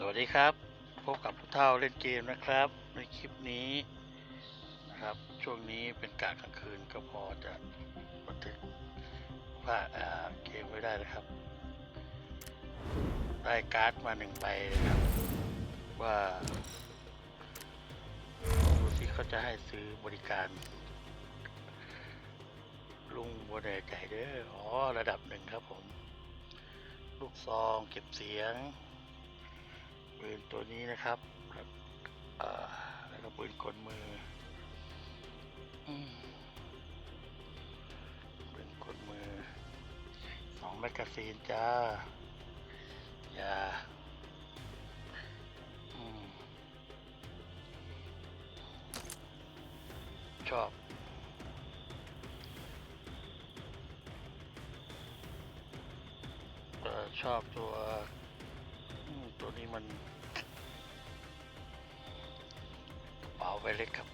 สวัสดีครับ พบกับผู้เท่าเล่นเกมนะครับ ในคลิปนี้นะครับ ช่วงนี้เป็นกะกลางคืนก็พอจะบันทึกภาพอ่าเกมไว้ได้นะครับ ได้การ์ดมาหนึ่งใบนะครับ ว่าดูที่เขาจะให้ซื้อบริการ ลุงบัวแดใจเด้ออ๋อระดับหนึ่งครับผม ลูกซองเก็บเสียง ปืนตัวนี้นะครับครับแล้วก็ปืนกลมือปืนกลมือสองแมกกาซีนจ้าอย่าอืมชอบอชอบตัว ตัวนี้มันเป๋าใบเล็กครับ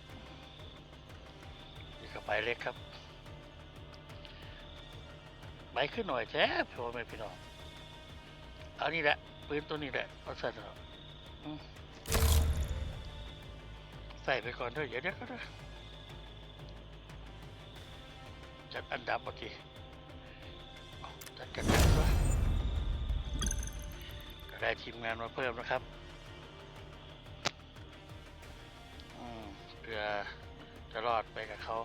นี่กระเป๋าเล็กครับใบขึ้นหน่อยแท้พ่อแม่พี่น้องเอานี่แหละปืนตัวนี้แหละเอาใส่เถอะใส่ไปก่อนเถอะเดี๋ยวเดี๋ยวก็ได้จัดอันดับเมื่อกี้จัดกันดับด้วยก็ ได้ทีมงานมาเพิ่มนะครับอืมเพื่อจะรอดไปกับเขา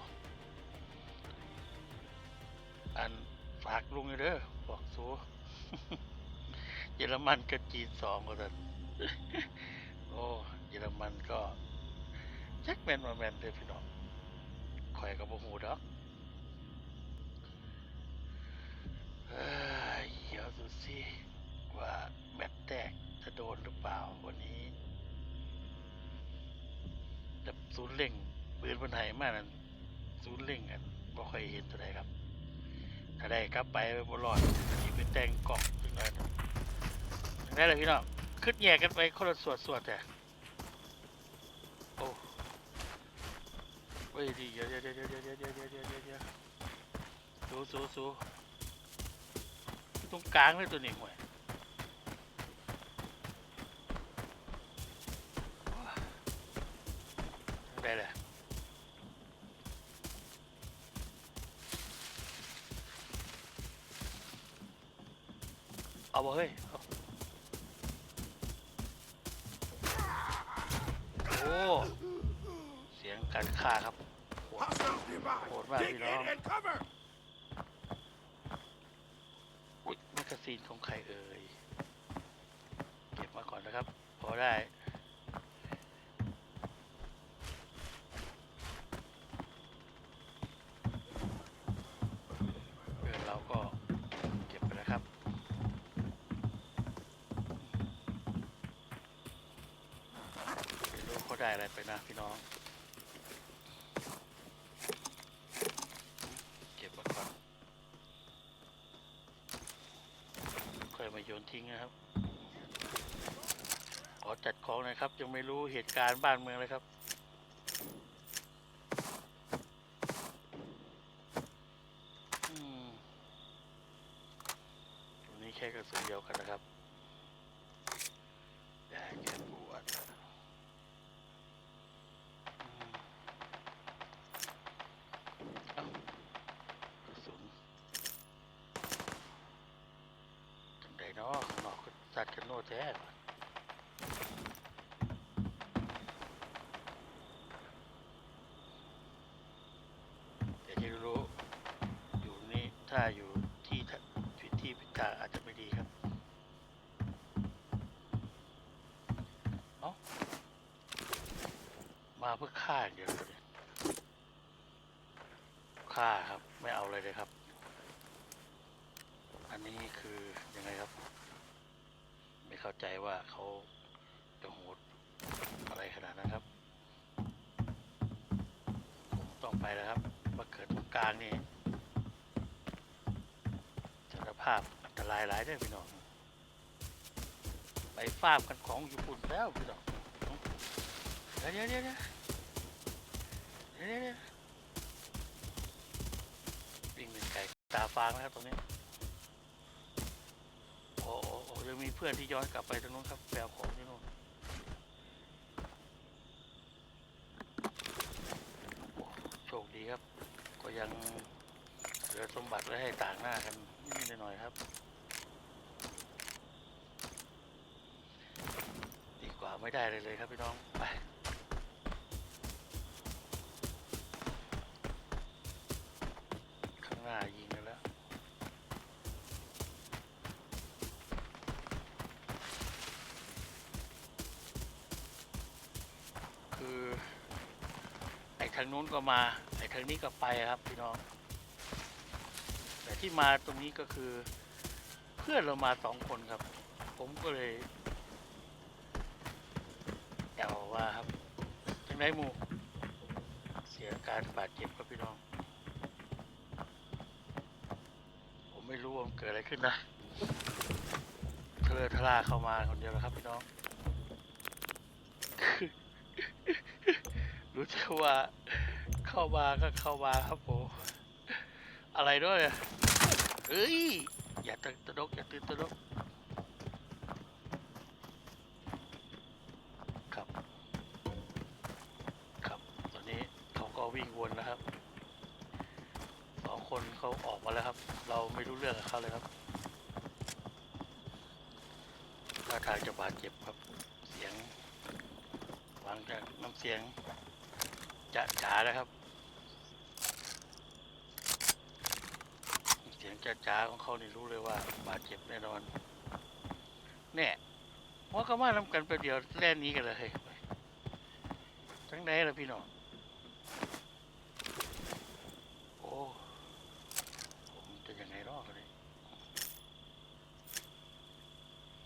อันฝากลุงอยู่เด้อบอกสูเยอรมันกับจีนสองก็ตันโอ้เยอรมันก็แจ็คแมนมาแมนเด้อพี่น้องข่อยกับโมหูดอก ศูนย์เล่งปืนบนไหมากนั่นศูนย์เล่งกันบ่ค่อยเห็นตัวใดครับ ถ้าได้กลับไปบนรอดที่ไปแตงกล่องขึ้นมาได้เลยพี่น้องขึ้นแยกกันไปคนละส่วนส่วนแต่โอ้เฮ้ยดีเดี๋ยวเดี๋ยวเดี๋ยวเดี๋ยวเดี๋ยวเดี๋ยวเดี๋ยวเดี๋ยวเดี๋ยวเดี๋ยวสู้สู้สู้ตรงกลางเลยตัวนี้ห่วย ได้เลยเอา บ่เฮ้ยโอ้เสียงการฆ่าครับโหด Hostiles nearby. Hold right, Dig you know. in and cover. อุ๊ยแมกกาซีนของใครเอ่ยเก็บมาก่อนนะครับ พอได้ เพื่อนเราก็เก็บไปแล้วครับ ไม่รู้เขาได้อะไรไปนะพี่น้อง เก็บไว้ก่อนค่อยมาโยนทิ้งนะครับ ขอจัดของนะครับ ยังไม่รู้เหตุการณ์บ้านเมืองเลยครับ อืมตรงนี้แค่กระสุนเดียวกันนะครับได้แค่ปวดอืมเอ้ากระสุนจังใดเนาะข้างนอกก็ตั ดกันโน่แท้ว่ะเดี๋ยวจะรู้อยู่นี่ถ้าอยู่ที่ที่ที่พิทางอาจจะไม่ดีครับ เอ้า มาเพื่อฆ่าอย่างเดียวเลยฆ่าครับ ไม่เอาเลยเลยครับ อันนี้คือยังไงครับ เข้าใจว่าเขาจะโหดอะไรขนาดนั้นครับ ผมต้องไปแล้วครับมาเกิดตรงกลางนี่สารภาพอันตรายหลายด้อพี่น้อง ไปฟาร์มกันของญี่ปุ่นแล้วพี่น้องเดี๋ยวเดี๋ยวเดี๋ยวเดี๋ยวเดี๋ยวเดี๋ยวเดี๋ยววิ่งเป็นไก่ตาฟางนะครับตรงนี้ อ้โอโอยังมีเพื่อนที่ย้อนกลับไปตรงนู้นครับแปลของที่นู้นโชคดีครับ ก็ยังเหลือสมบัติไว้ให้ต่างหน้ากันนิดหน่อยครับ ดีกว่าไม่ได้เลยเลยครับพี่น้องไป ข้างหน้ายิงกันแล้ว คือ ไอ้ ทางนู้นก็มาไอ้ทางนี้ก็ไปครับพี่น้อง แต่ที่มาตรงนี้ก็คือ เพื่อนเรามาสองคนครับ ผมก็เลยแอบว่าครับจังไรหมูเสียการบาดเจ็บครับพี่น้อง ผมไม่รู้ว่ามันเกิดอะไรขึ้นนะเทเลอทลาเข้ามาคนเดียวแล้วครับพี่น้อง รู้สึกว่า เข้ามาก็เข้ามาครับผม อะไรด้วยเอ้ย อย่าตื่นตระหนกอย่าตื่นตระหนกครับ ครับ ตอนนี้เขาก็วิ่งวนแล้วครับสองคนเขาออกมาแล้วครับ เราไม่รู้เรื่องกับเขาเลยครับท่าทางจะบาดเจ็บครับ เสียงฟังจากน้ำเสียง จะจ๋าแล้วครับ เสียงจะจ๋าของเขานี่รู้เลยว่าบาดเจ็บแน่นอนเนี่ยว่าก็มาทำกันไปเดียวแล่นนี้กันเลยทั้งไหนล่ะพี่น้อง โอ้ ผมจะยังไงรอดเลย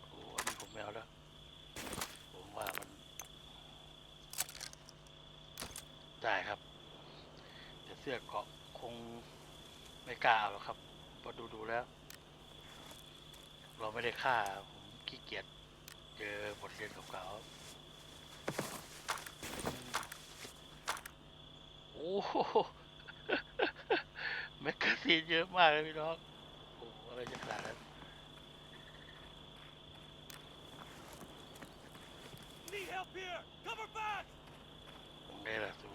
โอ้อันนี้ผมไม่เอาแล้ว ผมว่ามัน ได้ครับ แต่เสื้อเกราะคงไม่กล้าเอาหรอกครับพอดูดูๆแล้ว เราไม่ได้ฆ่าผมขี้เกียจเจอบทเรียนเก่าๆอืมโอ้โหแมกกาซีนเยอะมากเลยพี่น้องโอ้โหอะไรจะขนาดนั้น Need help here! Cover back! ผมได้ละสู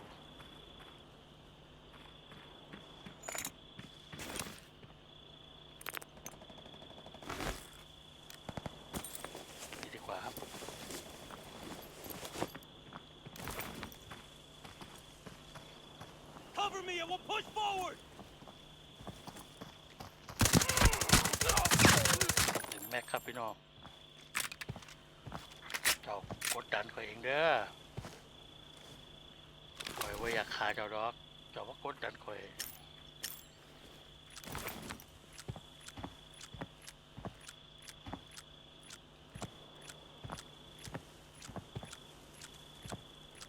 นี่ดีกว่าครับ Cover me and we'll push forward! แม็กครับพี่น้องเจ้ากดดันข่อยเองเด้อข่อยว่าอยากขาเจ้าดอก เจ้าว่ากดดันข่อย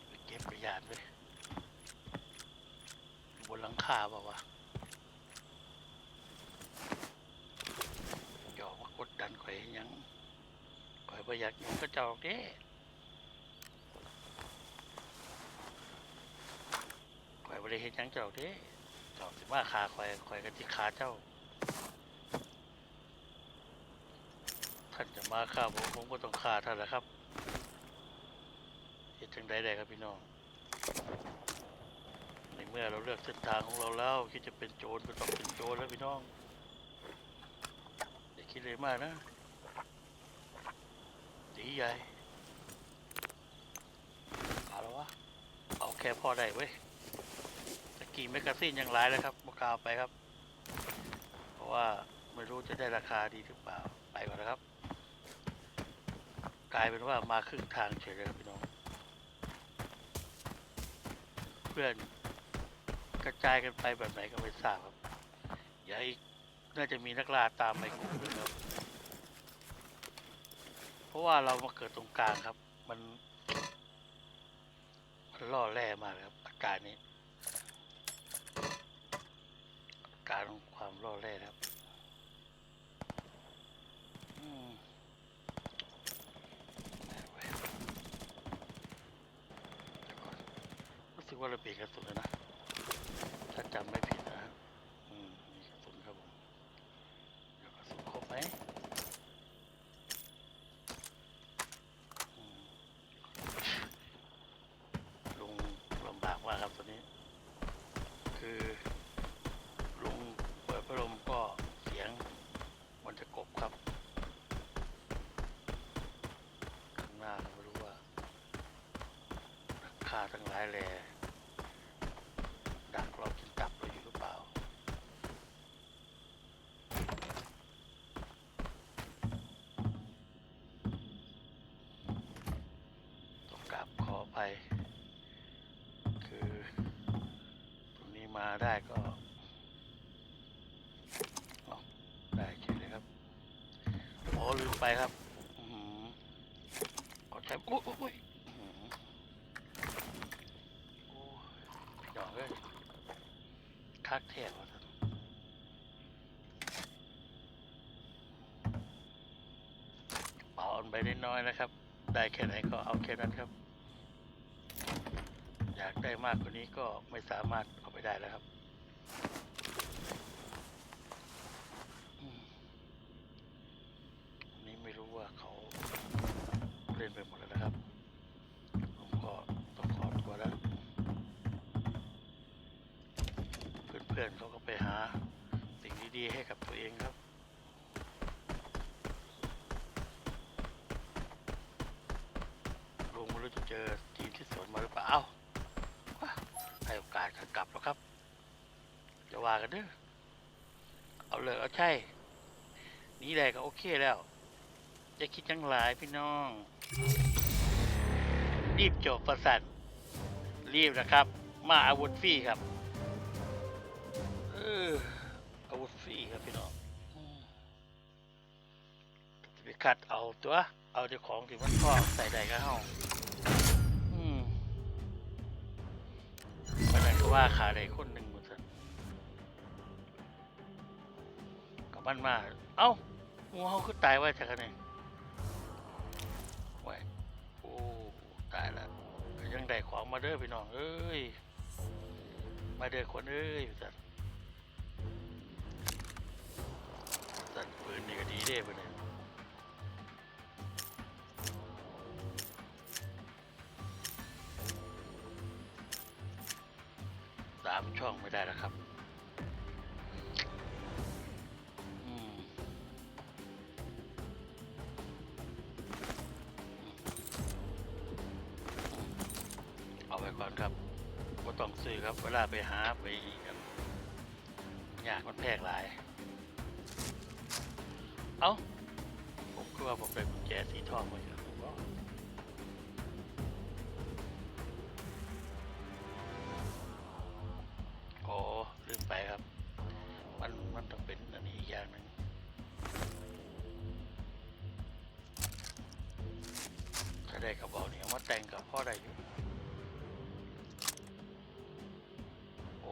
ไปเก็บไปยานเลยบนหลังคาเปล่าวะ เจ้าว่ากดดันข่อยให้หยังข่อย บ่อยากอยู่กับเจ้าเด้ข่อยบ่ได้เฮ็ดหยังจ้าเด้จ้าสิมาฆ่าข่อยข่อยก็สิฆ่าเจ้า ท่านจะมาฆ่าผมผมก็ต้องฆ่าท่านแหละครับเฮ็ดจังใดได้ครับพี่น้องในเมื่อเราเลือกเส้นทางของเราแล้วคิดจะเป็นโจรก็ต้องเป็นโจรแล้วพี่น้องอย่าคิดเลยมากนะ ตีใหญ่เอาแล้ววะ เอาแค่พอได้เว้ยตะกี้แมกกาซีนยังร้ายเลยครับมากาวไปครับ เพราะว่าไม่รู้จะได้ราคาดีหรือเปล่า ไปก่อนนะครับ กลายเป็นว่ามาครึ่งทางเฉยเลยครับพี่น้อง เพื่อนกระจายกันไปแบบไหนก็ไม่ทราบครับอย่าอีกน่าจะมีนักล่าตามไปกลุ่มนึงครับ ราะว่าเรามาเกิดตรงกลางครับ มันมันล่อแร่มากครับอากาศนี้อาการของความล่อแร่ครับอืมนเว้ยเดี๋ยวก่อนรู้สึกว่าเราเปลี่ยนกระสุนแล้วนะถ้าจำไม่ผิดนะ อืมมีกระสุนครับผม เดี๋ยวกระสุนครบไหมา ทั้งหลายแลดักเรากินตับเราอยู่หรือเปล่า ต้องกราบขออภัยคือตรงนี้มาได้ก็เอาได้เฉยเลยครับ โอ้ลืมไปครับ อือหือเอาใช้โอ้ยโอ้ยโอ้ยอื้อหือโอ้ยหยอกเลย คักแทบว่ะท่านเป่าอันไปได้น้อยนะครับ ได้แค่ไหนก็เอาแค่นั้นครับ อยากได้มากกว่านี้ก็ไม่สามารถเอาไปได้แล้วครับอืมอันนี้ไม่รู้ว่าเขาเล่นไปหมดแล้วนะครับ ผมก็ต้องขอตัวแล้ว เพื่อนเขาก็ไปหา สิ่งดีๆให้กับตัวเองครับ ลุงไม่รู้จะเจอทีมที่สวนมาหรือเปล่าเอ้าว้าให้โอกาสเขากลับแล้วครับจะว่ากันเด้อเอาเลยเอาใช่ นี่แหละก็โอเคแล้ว จะคิดจังหลายพี่น้อง รีบจบประสันรีบนะครับ มาอาวุธฟรีครับ ออาวุธฟรีครับพี่น้องอืมไปคัดเอาตัว เอาเจ้าของที่มันพ่อใส่ได้ก็เฮาอืมวันนั้นก็ว่าขาได้คนหนึ่งหมดสันกับมันมา เอ้างูเขาคือตายไว่าจากกันเองไว้โอ้ตายแล้วยังได้ของมาเด้อพี่น้องเอ้ยมาเด้อคนเอ้ยสันสั ปืนนี่ก็ดีเด้ปะเนี่ยสามช่องไม่ได้แล้วครับเอาไปก่อนครับก็ต้องซื้อครับ เวลาไปหาไปอีกกันยากมันแพกหลาย เอ้า ผมคือว่าผมได้กุญแจสีทองมาอยู่ผมก็โอ้ลืมไปครับ มันมันต้องเป็นอันนี้อีกอย่างหนึ่งถ้าได้กระบอกนี้เอามาแต่งกับพ่อได้อยู่โอ้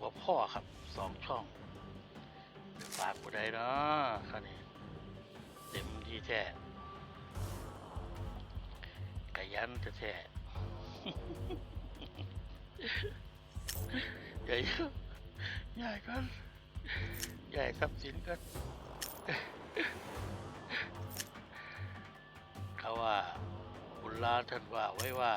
ว่าพ่อครับสองช่อง ผู้ใดเนาะคราวนี้เต็มที่แท้กยันจะแท้ใหญ่ใหญ่กันใหญ่ทรัพย์สินกันเขาว่าบุญลาท่านว่าไว้ว่า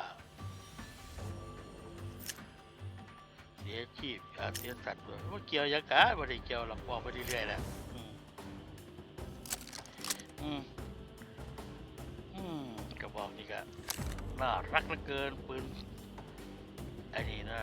สียชีพการเสียสัตว์ด้วยว่าเกี่ยวยังกาไม่ได้เกี่ยวหรอกบอกไปเรื่อยๆแหละอืมอืมอืมกระบอกนี่ก็น่ารักเหลือเกินปืนอันนี้นะ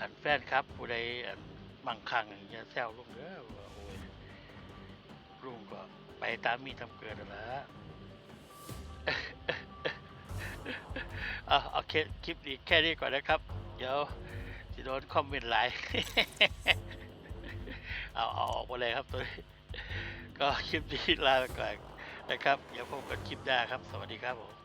อันแฟนครับผู้ใดอันมั่งคั่งอย่าแซวลุงเด้อว่าโอ้ยลุงก็ไปตามมีตามเกิดแหละเอาเอาเคคลิปนี้แค่นี้ก่อนนะครับ เดี๋ยวจะโดนคอมเมนต์ไลน์เอาเอาออกมาเลยครับตัวนี้ ก็คลิปนี้ลาไปก่อนนะครับ เดี๋ยวพบกันคลิปหน้าครับ สวัสดีครับผม